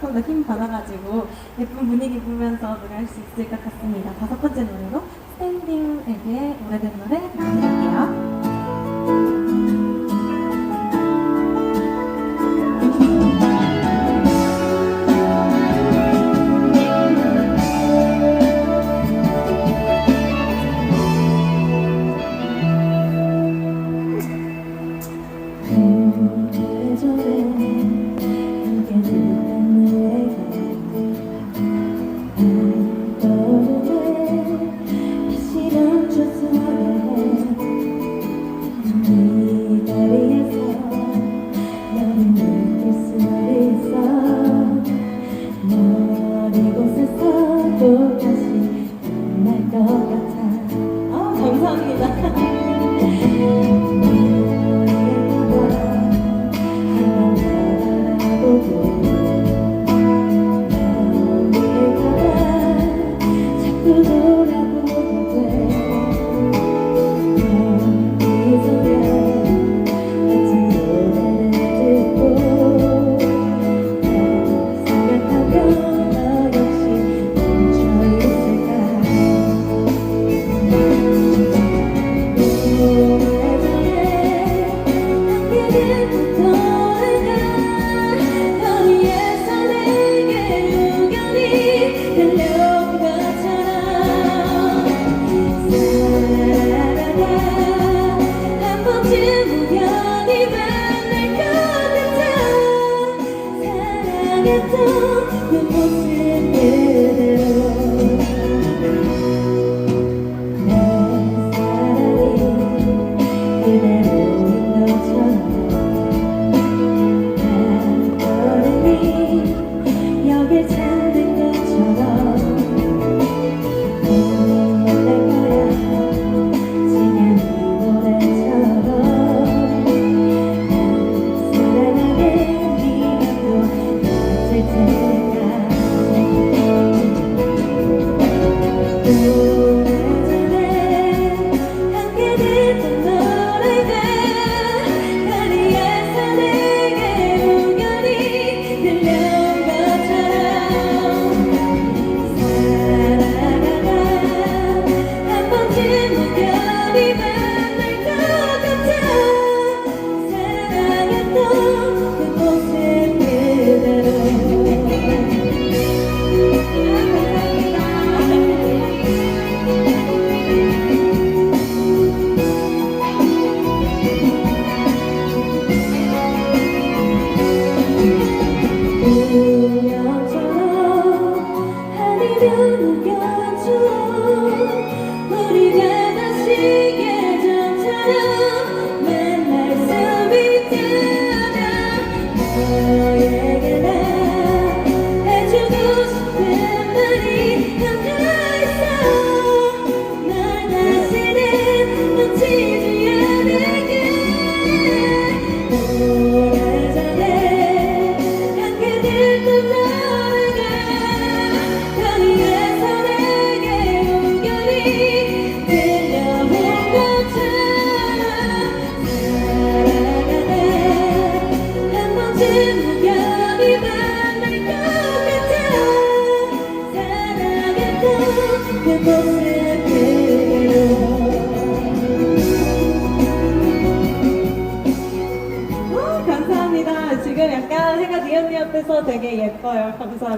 조금 더 힘 받아가지고 예쁜 분위기 보면서 노래할 수 있을 것 같습니다. 다섯 번째 노래로 스탠딩에게 오래된 노래 부탁드릴게요. day.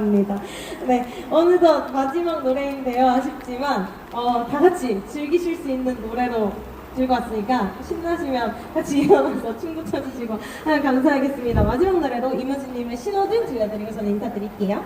감사합니다. 네, 어느덧 마지막 노래인데요. 아쉽지만 어, 다 같이 즐기실 수 있는 노래로 들고 왔으니까 신나시면 같이 일어나서 춤도 춰주시고 감사하겠습니다. 마지막 노래로 이무진님의 신호등 들려드리고 저는 인사드릴게요.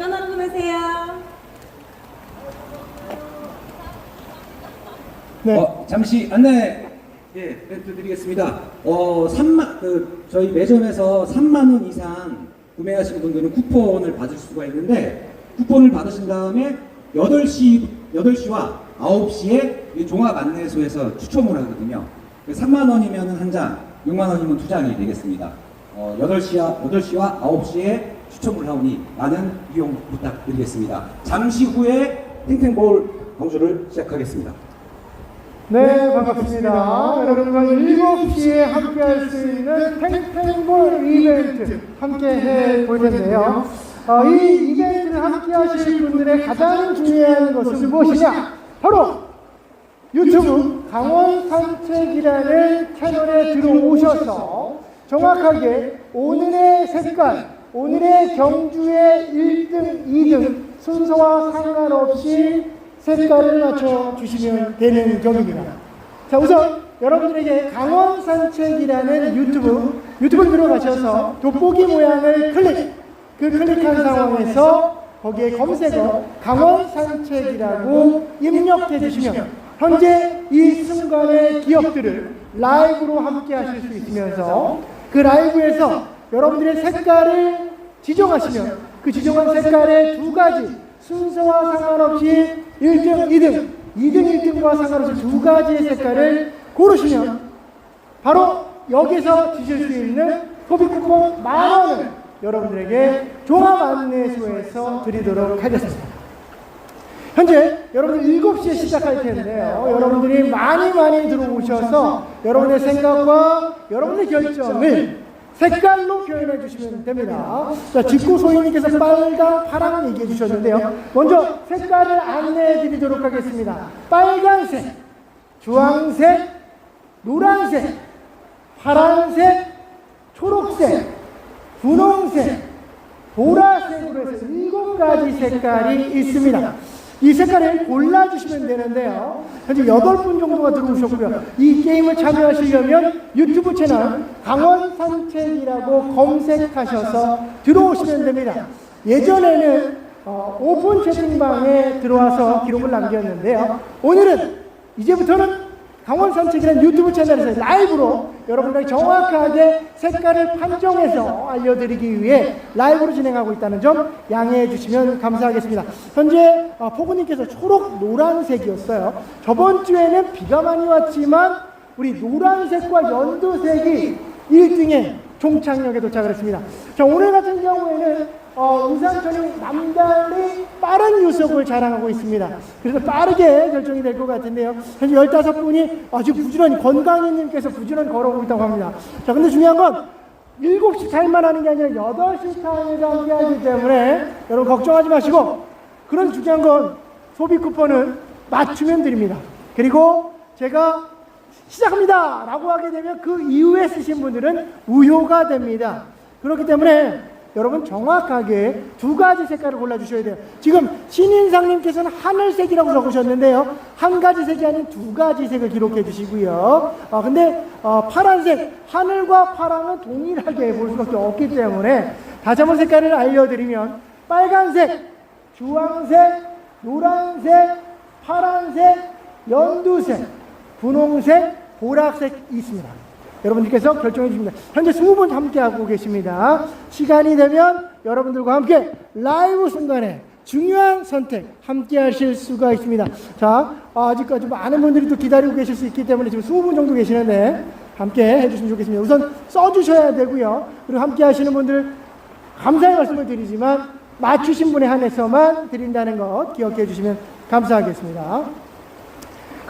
하루 보내세요. 네. 어, 잠시 안내 예, 드리겠습니다. 어, 3만 그 저희 매점에서 3만 원 이상 구매하시는 분들은 쿠폰을 받을 수가 있는데 쿠폰을 받으신 다음에 8시 8시와 9시에 이 종합 안내소에서 추첨을 하거든요. 3만 원이면 한 장, 6만 원이면 두 장이 되겠습니다. 어, 8시와 8시와 9시에 추첨을 하오니 많은 이용 부탁드리겠습니다. 잠시 후에 탱탱볼 광주를 시작하겠습니다. 네, 반갑습니다. 여러분과 7시에 함께 할 수 있는 탱탱볼 이벤트 함께 해 볼 텐데요. 어, 이 이벤트를 함께 하실 분들의 가장 중요한 것은 무엇이냐? 바로 유튜브 강원 산책이라는 채널에 들어오셔서 정확하게 오늘의 색깔, 오늘의 경주의 1등, 2등 순서와 상관없이 색깔을 맞춰 주시면 되는 경기입니다. 자, 우선 여러분들에게 강원 산책이라는 유튜브, 유튜브 들어가셔서 돋보기 모양을 클릭, 그 클릭한 상황에서 거기에 검색어 강원 산책이라고 입력해 주시면 현재 이 순간의 기억들을 라이브로 함께 하실 수 있으면서 그 라이브에서 여러분들의 색깔을 지정하시면 그 지정한 색깔의 두 가지 순서와 상관없이 1등, 2등, 2등, 1등과 상관없이 두 가지의 색깔을 고르시면 바로 여기서 주실 수 있는 소비 쿠폰 만 원을 여러분들에게 종합 안내소에서 드리도록 하겠습니다. 현재 여러분들 7시에 시작할 텐데요. 여러분들이 많이 많이 들어오셔서 여러분의 생각과 여러분의 결정을 색깔로 표현해 주시면 됩니다. 자, 직구 소유님께서 빨강, 파랑 얘기해 주셨는데요. 먼저 색깔을 안내해 드리도록 하겠습니다. 빨간색, 주황색, 노란색, 파란색, 초록색, 분홍색, 보라색으로 해서 일곱 가지 색깔이 있습니다. 이 색깔을 골라주시면 되는데요. 현재 여덟 분 정도가 들어오셨고요. 이 게임을 참여하시려면 유튜브 채널 강원 산책이라고 검색하셔서 들어오시면 됩니다. 예전에는 어, 오픈 채팅방에 들어와서 기록을 남겼는데요. 오늘은 이제부터는 강원 산책이라는 유튜브 채널에서 라이브로 여러분들이 정확하게 색깔을 판정해서 알려드리기 위해 라이브로 진행하고 있다는 점 양해해 주시면 감사하겠습니다. 현재 어, 포구님께서 초록 노란색이었어요. 저번 주에는 비가 많이 왔지만 우리 노란색과 연두색이 1등에 종착역에 도착을 했습니다. 자, 오늘 같은 경우에는 어, 우상천이 남달리 빠른 유속을 자랑하고 있습니다. 그래서 빠르게 결정이 될 것 같은데요. 현재 15분이 아주 부지런히, 건강히님께서 부지런히 걸어오고 있다고 합니다. 자, 근데 중요한 건 7시 타임만 하는 게 아니라 8시 타임에도 함께 하기 때문에 여러분 걱정하지 마시고, 그런 중요한 건 소비 쿠폰은 맞추면 드립니다. 그리고 제가 시작합니다! 라고 하게 되면 그 이후에 쓰신 분들은 무효가 됩니다. 그렇기 때문에 여러분 정확하게 두 가지 색깔을 골라주셔야 돼요. 지금 신인상님께서는 하늘색이라고 적으셨는데요. 한 가지 색이 아닌 두 가지 색을 기록해 주시고요. 아, 근데 어, 파란색, 하늘과 파랑은 동일하게 볼 수밖에 없기 때문에 다시 한번 색깔을 알려드리면 빨간색, 주황색, 노란색, 파란색, 연두색, 분홍색, 보라색 있습니다. 여러분들께서 결정해 주십니다. 현재 20분 함께하고 계십니다. 시간이 되면 여러분들과 함께 라이브 순간에 중요한 선택 함께 하실 수가 있습니다. 자, 아직까지 많은 분들이 또 기다리고 계실 수 있기 때문에 지금 20분 정도 계시는데 함께 해주시면 좋겠습니다. 우선 써주셔야 되고요. 그리고 함께 하시는 분들 감사의 말씀을 드리지만 맞추신 분에 한해서만 드린다는 것 기억해 주시면 감사하겠습니다.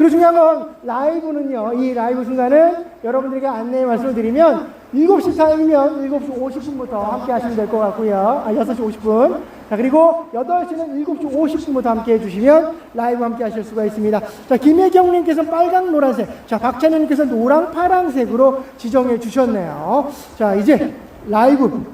그리고 중요한 건 라이브는요, 이 라이브 순간은 여러분들에게 안내의 말씀을 드리면 7시 타임이면 7시 50분부터 함께 하시면 될 것 같고요. 아, 6시 50분. 자, 그리고 8시는 7시 50분부터 함께 해주시면 라이브 함께 하실 수가 있습니다. 자, 김혜경님께서 빨강, 노란색. 자, 박찬현님께서 노랑, 파랑색으로 지정해 주셨네요. 자, 이제 라이브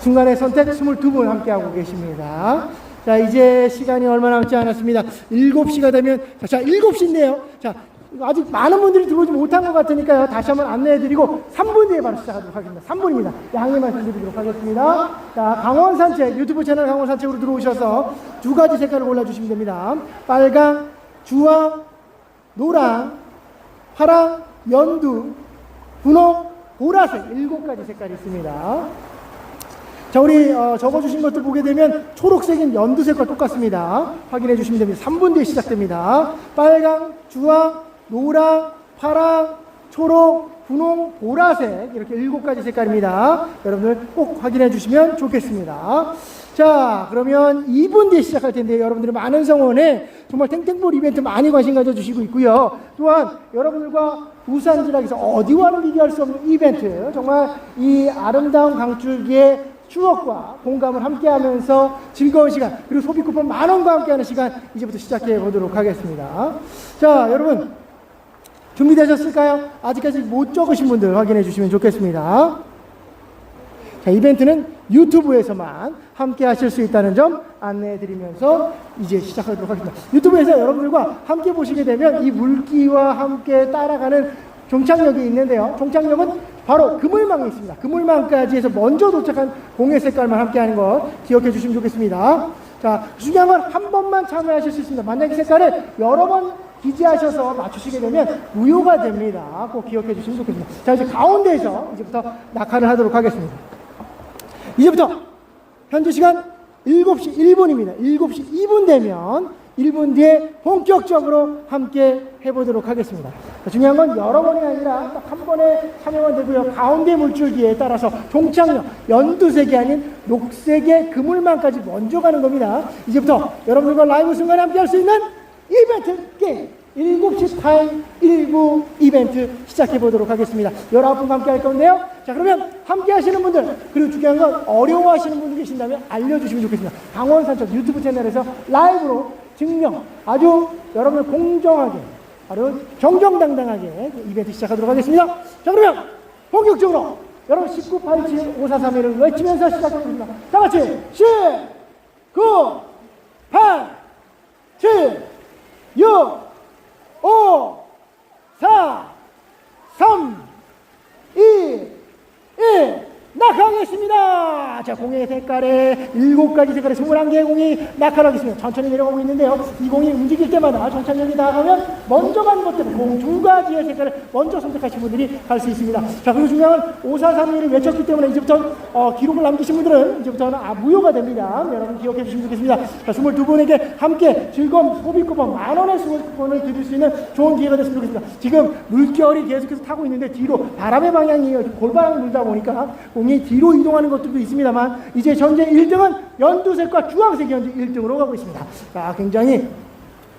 순간의 선택 22분 함께하고 계십니다. 자, 이제 시간이 얼마 남지 않았습니다. 7시가 되면, 자, 자 7시인데요. 자, 아직 많은 분들이 들어오지 못한 것 같으니까요. 다시 한번 안내해드리고 3분 뒤에 바로 시작하도록 하겠습니다. 3분입니다. 양해 말씀드리도록 하겠습니다. 자, 강원 산책 유튜브 채널 강원 산책으로 들어오셔서 두 가지 색깔을 골라주시면 됩니다. 빨강, 주황, 노랑, 파랑, 연두, 분홍, 보라색 일곱 가지 색깔이 있습니다. 자, 우리 어, 적어주신 것들 보게 되면 초록색인 연두색과 똑같습니다. 확인해 주시면 됩니다. 3분 뒤에 시작됩니다. 빨강, 주황, 노랑, 파랑, 초록, 분홍, 보라색 이렇게 일곱 가지 색깔입니다. 여러분들 꼭 확인해 주시면 좋겠습니다. 자, 그러면 2분 뒤에 시작할 텐데 여러분들의 많은 성원에 정말 탱탱볼 이벤트 많이 관심 가져주시고 있고요. 또한 여러분들과 부산 지락에서 어디와는 비교할 수 없는 이벤트 정말 이 아름다운 강줄기의 추억과 공감을 함께하면서 즐거운 시간 그리고 소비 쿠폰 만 원과 함께하는 시간 이제부터 시작해 보도록 하겠습니다. 자, 여러분 준비되셨을까요? 아직까지 못 적으신 분들 확인해 주시면 좋겠습니다. 자, 이벤트는 유튜브에서만 함께 하실 수 있다는 점 안내해 드리면서 이제 시작하도록 하겠습니다. 유튜브에서 여러분들과 함께 보시게 되면 이 물기와 함께 따라가는 종착역이 있는데요. 종착역은 바로 그물망에 있습니다. 그물망까지 해서 먼저 도착한 공의 색깔만 함께 하는 것 기억해 주시면 좋겠습니다. 자, 중요한 건 한 번만 참여하실 수 있습니다. 만약에 색깔을 여러 번 기재하셔서 맞추시게 되면 무효가 됩니다. 꼭 기억해 주시면 좋겠습니다. 자, 이제 가운데에서 이제부터 낙하를 하도록 하겠습니다. 이제부터 현재 시간 7시 1분입니다. 7시 2분 되면 1분 뒤에 본격적으로 함께 해보도록 하겠습니다. 자, 중요한 건 여러 번이 아니라 딱 한 번에 참여만 되고요. 가운데 물줄기에 따라서 종착역, 연두색이 아닌 녹색의 그물망까지 먼저 가는 겁니다. 이제부터 여러분들과 라이브 순간 함께 할 수 있는 이벤트 게임 7시 타임 1부 이벤트 시작해 보도록 하겠습니다. 19분과 함께 할 건데요. 자, 그러면 함께 하시는 분들, 그리고 중요한 건 어려워하시는 분들 계신다면 알려주시면 좋겠습니다. 강원산적 유튜브 채널에서 라이브로 증명, 아주 여러분을 공정하게, 아주 정정당당하게 이벤트 시작하도록 하겠습니다. 자, 그러면 본격적으로 여러분 1987 5431을 외치면서 시작하겠습니다. 다 같이 10, 9, 8, 7, 6, 5, 4, 3, 2, 嗯。 낙하하겠습니다. 자, 공의 색깔에 일곱 가지 색깔의 21개의 공이 낙하하겠습니다. 천천히 내려가고 있는데요. 이 공이 움직일 때마다 정착력이 나가면 먼저 가는 것 때문에 공 두 가지의 색깔을 먼저 선택하신 분들이 갈 수 있습니다. 자, 그리고 중요한 건 5431을 외쳤기 때문에 이제부터 어, 기록을 남기신 분들은 이제부터는 아, 무효가 됩니다. 여러분 기억해 주시면 좋겠습니다. 자, 22분에게 함께 즐거운 소비 쿠폰, 만 원의 소비 쿠폰을 드릴 수 있는 좋은 기회가 됐으면 좋겠습니다. 지금 물결이 계속해서 타고 있는데 뒤로 바람의 방향이 골반을 물다 보니까 공이 뒤로 이동하는 것들도 있습니다만 이제 현재 1등은 연두색과 주황색이 현재 1등으로 가고 있습니다. 자, 굉장히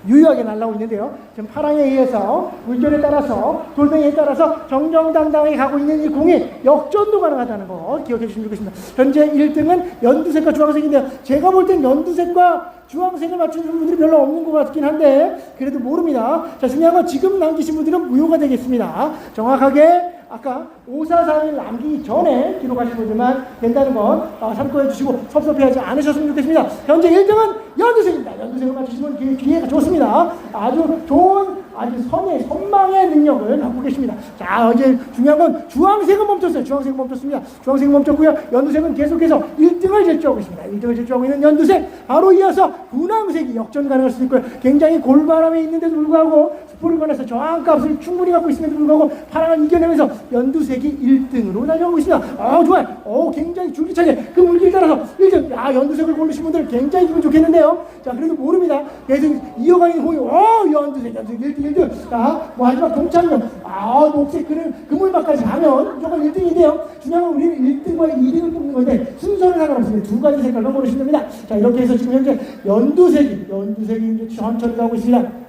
유효하게 날라오고 있는데요. 지금 파랑에 의해서 물결에 따라서 돌멩이에 따라서 정정당당하게 가고 있는 이 공이 역전도 가능하다는 거 기억해 주시면 좋겠습니다. 현재 1등은 연두색과 주황색인데요. 제가 볼 땐 연두색과 주황색을 맞추는 분들이 별로 없는 것 같긴 한데 그래도 모릅니다. 자 중요한 건 지금 남기신 분들은 무효가 되겠습니다. 정확하게 아까 5431 남기기 전에 기록하신 분들만 된다는 건 어, 참고해 주시고 섭섭해하지 않으셨으면 좋겠습니다. 현재 1등은 연두색입니다. 연두색을 맞추시면 기회, 기회가 좋습니다. 아주 좋은 아주 선의 선망의 능력을 갖고 계십니다. 자 이제 중요한 건 주황색은 멈췄어요. 주황색은 멈췄습니다. 주황색은 멈췄고요. 연두색은 계속해서 1등을 질주하고 있습니다. 1등을 질주하고 있는 연두색 바로 이어서 분황색이 역전 가능할 수 있고요. 굉장히 골바람에 있는데도 불구하고 스 꺼내서 저항값을 충분히 갖고 있음에도 불구하고 파랑을 이겨내면서 연두색이 1등으로 달려가고 있습니다. 아 좋아요. 오 굉장히 줄기차게 그 물길 따라서 1등. 야 연두색을 고르신 분들 굉장히 기분 좋겠는데요. 자 그래도 모릅니다. 계속 이어가는 공이 오 연두색 연두색 1등 1등. 자뭐 마지막 동창면 아 녹색 그는 그물막까지 가면 무조건 1등인데요. 중요한 건 우리는 1등과 2등을 뽑는 건데 순서는 상관없습니다. 두 가지 색깔로 고르시면 됩니다. 자 이렇게 해서 지금 현재 연두색이 연두색이 이제 천천히 가고 있습니다.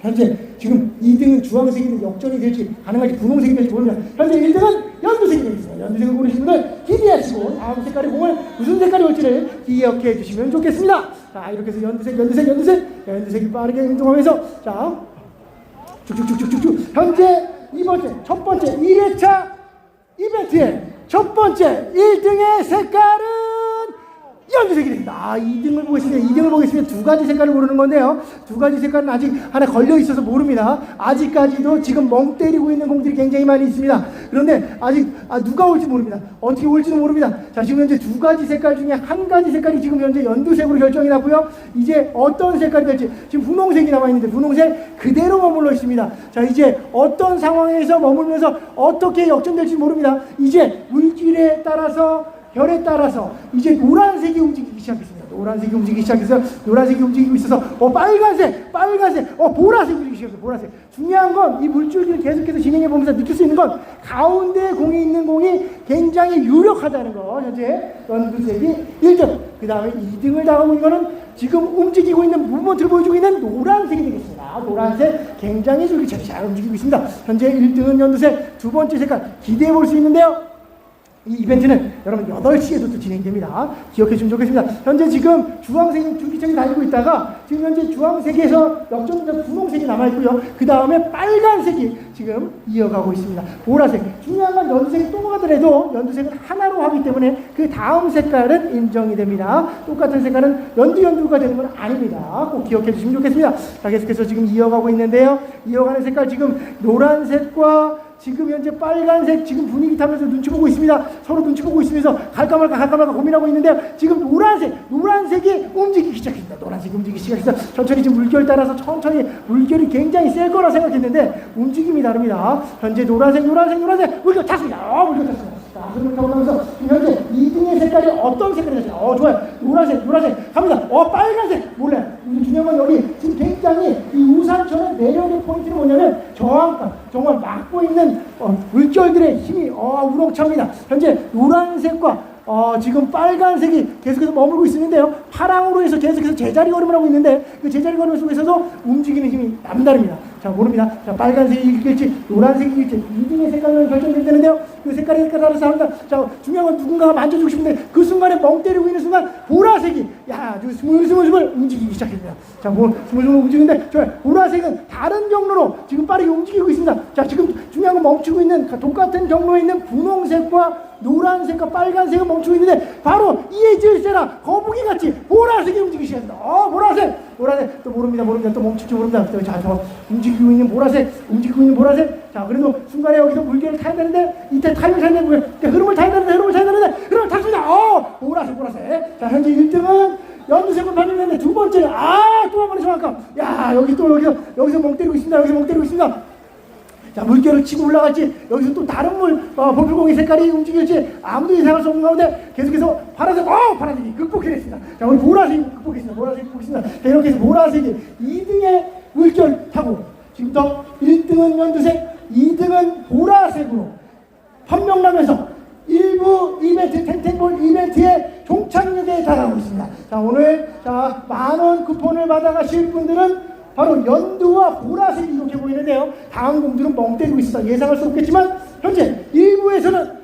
현재 지금 2등은 주황색인데 역전이 될지 가능할지 분홍색이 될지 모릅니다. 현재 1등은 연두색이 되겠습니다. 연두색을 고르신 분들 기대하시고 다음 색깔의 공을 무슨 색깔이 올지를 기억해 주시면 좋겠습니다. 자 이렇게 해서 연두색 연두색 연두색 자, 연두색이 빠르게 행동하면서 자 쭉쭉쭉쭉쭉 현재 이 번째 첫 번째 1회차 이벤트의 첫 번째 1등의 색깔은 연두색이 됩니다. 아, 2등을 보겠습니다. 2등을 보겠습니다. 두 가지 색깔을 고르는 건데요. 두 가지 색깔은 아직 하나 걸려 있어서 모릅니다. 아직까지도 지금 멍 때리고 있는 공들이 굉장히 많이 있습니다. 그런데 아직 아, 누가 올지 모릅니다. 어떻게 올지도 모릅니다. 자, 지금 현재 두 가지 색깔 중에 한 가지 색깔이 지금 현재 연두색으로 결정이 났고요. 이제 어떤 색깔이 될지 지금 분홍색이 남아 있는데 분홍색 그대로 머물러 있습니다. 자, 이제 어떤 상황에서 머물면서 어떻게 역전될지 모릅니다. 이제 물질에 따라서 별에 따라서 이제 노란색이 움직이기 시작했습니다. 노란색이 움직이기 시작해서 노란색이 움직이고 있어서 어 빨간색, 빨간색, 어 보라색이 움직이기 시작했어요. 보라색. 중요한 건 이 물줄기를 계속해서 진행해 보면서 느낄 수 있는 건 가운데 공이 있는 공이 굉장히 유력하다는 거. 현재 연두색이 1등, 그 다음에 2등을 당하고 있는 거는 지금 움직이고 있는 무브먼트를 보여주고 있는 노란색이 되겠습니다. 노란색 굉장히 줄기차게 잘 움직이고 있습니다. 현재 1등은 연두색, 두 번째 색깔 기대해 볼 수 있는데요. 이 이벤트는 여러분 8시에도 또 진행됩니다. 기억해 주시면 좋겠습니다. 현재 지금 주황색이 줄기차게 달리고 있다가 지금 현재 주황색에서 역전자 분홍색이 남아있고요. 그 다음에 빨간색이 지금 이어가고 있습니다. 보라색. 중요한 건 연두색이 또 가더라도 연두색은 하나로 하기 때문에 그 다음 색깔은 인정이 됩니다. 똑같은 색깔은 연두 연두가 되는 건 아닙니다. 꼭 기억해 주시면 좋겠습니다. 자, 계속해서 지금 이어가고 있는데요. 이어가는 색깔 지금 노란색과 지금 현재 빨간색 지금 분위기 타면서 눈치 보고 있습니다. 서로 눈치 보고 있으면서 갈까 말까 갈까 말까 고민하고 있는데요. 지금 노란색, 노란색이 움직이기 시작했습니다. 노란색이 움직이기 시작했어. 천천히 지금 물결 따라서 천천히 물결이 굉장히 셀 거라 생각했는데 움직임이 다릅니다. 현재 노란색, 노란색, 노란색 물결 탔습니다. 어, 물결 탔습니다. 자, 흐름을 타고 나면서 현재 2등의 색깔이 어떤 색깔이 되죠? 어, 좋아요. 노란색, 노란색 갑니다. 어, 빨간색 몰라요. 중요한 건 여기 지금 굉장히 이 우산천의 매력의 포인트는 뭐냐면 저항감, 정말 막고 있는 어, 물결들의 힘이 어, 우렁찹니다. 현재 노란색과 어, 지금 빨간색이 계속해서 머물고 있는데요. 파랑으로 해서 계속해서 제자리 걸음을 하고 있는데 그 제자리 걸음 속에서도 움직이는 힘이 남다릅니다. 자, 모릅니다. 자, 노란색이 이길지 2등의 색깔은 결정되는데요. 그 색깔에 따라서 합니다. 자, 중요한 건 누군가가 만져주고 싶은데 그 순간에 멍 때리고 있는 순간 보라색이 야, 아주 스물스물스물 움직이기 시작했습니다. 자, 뭐 스물스물 움직이는데 저 보라색은 다른 경로로 지금 빠르게 움직이고 있습니다. 자, 지금 중요한 건 멈추고 있는 똑같은 경로에 있는 분홍색과 노란색과 빨간색은 멈추고 있는데 바로 이에 질세라 거북이 같이 보라색이 움직이기 시작합니다. 어 보라색 보라색 또 모릅니다 모릅니다 또 멈출지 모릅니다. 또 자, 저 움직이고 있는 보라색 움직이고 있는 보라색 자 그래도 순간에 여기서 물결을 타야 되는데 이때 타임을 타야 되는데 흐름을 타야 되는데 흐름을 타야 되는데 흐름을 탔습니다. 어 보라색 보라색 자 현재 1등은 연두색을 받는데 두 번째 아또 한 번에 정확함 야 여기 또 여기서 여기서 멍 때리고 있습니다 여기서 멍 때리고 있습니다. 자 물결을 치고 올라갈지 여기서 또 다른 물 어, 볼풀공의 색깔이 움직일지 아무도 예상할 수 없는 가운데 계속해서 파란색 어 파란색이 극복해냈습니다. 자 우리 보라색이 극복했습니다. 보라색이 극복했습니다. 자 이렇게 해서 보라색이 2등의 물결 타고 지금부터 1등은 연두색 2등은 보라색으로 판명나면서 일부 이벤트 탱탱볼 이벤트의 종착역에 달하고 있습니다. 자 오늘 자 만원 쿠폰을 받아가실 분들은 바로 연두와 보라색이 이렇게 보이는데요. 다음 공들은 멍 때리고 있어서 예상할 수 없겠지만 현재 일부에서는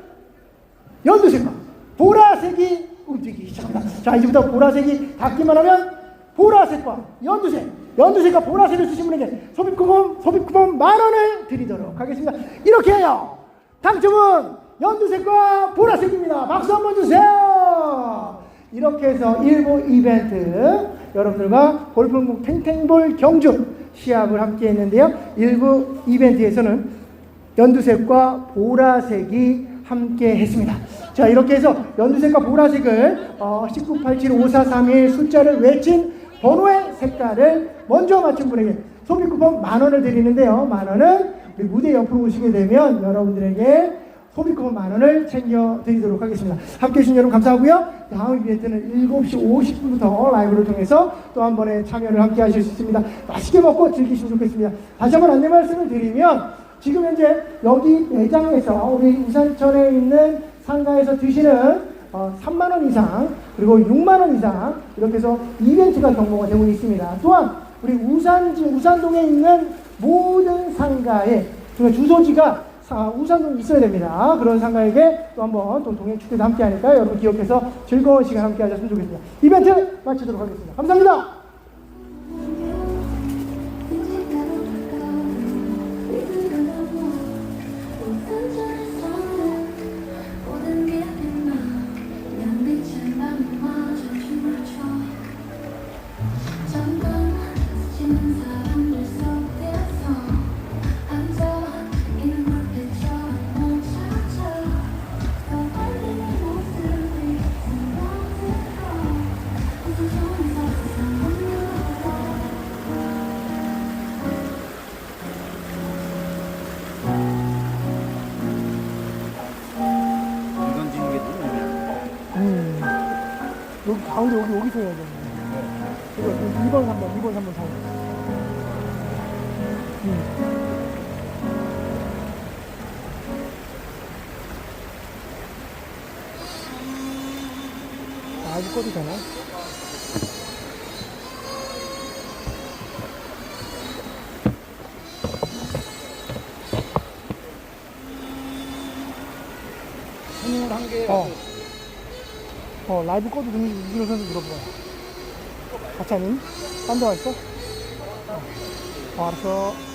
연두색과 보라색이 움직이기 시작합니다. 자 이제부터 보라색이 닿기만 하면 보라색과 연두색, 연두색과 보라색을 쓰신 분에게 소비쿠폰, 소비쿠폰 만 원을 드리도록 하겠습니다. 이렇게 해요. 당첨은 연두색과 보라색입니다. 박수 한번 주세요. 이렇게 해서 일부 이벤트 여러분들과 골프국 탱탱볼 경주 시합을 함께 했는데요. 일부 이벤트에서는 연두색과 보라색이 함께 했습니다. 자, 이렇게 해서 연두색과 보라색을 어, 1987-5431 숫자를 외친 번호의 색깔을 먼저 맞춘 분에게 소비 쿠폰 만 원을 드리는데요. 만 원은 무대 옆으로 오시게 되면 여러분들에게 쿠폰 만 원을 챙겨 드리도록 하겠습니다. 함께 해주신 여러분 감사하고요. 다음 이벤트는 7시 50분부터 라이브를 통해서 또 한 번에 참여를 함께 하실 수 있습니다. 맛있게 먹고 즐기시면 좋겠습니다. 다시 한번 안내 말씀을 드리면 지금 현재 여기 매장에서 우리 우산천에 있는 상가에서 드시는 어, 3만 원 이상 그리고 6만 원 이상 이렇게 해서 이벤트가 경보가 되고 있습니다. 또한 우리 우산지 우산동에 있는 모든 상가에 그 주소지가 사- 우산동 있어야 됩니다. 그런 상가에게 또 한번 또 동행 축제도 함께 하니까 여러분 기억해서 즐거운 시간 함께 하셨으면 좋겠습니다. 이벤트 마치도록 하겠습니다. 감사합니다. 가운데 여기 여기서 해야겠네. 이거 2번 3번 2번 3번 4번. 음. 아, 꺼도 되나? 라이브 꺼도 이준호 선수 물어봐. 같이 하니? 딴 데가 있어? 어, 어 알았어.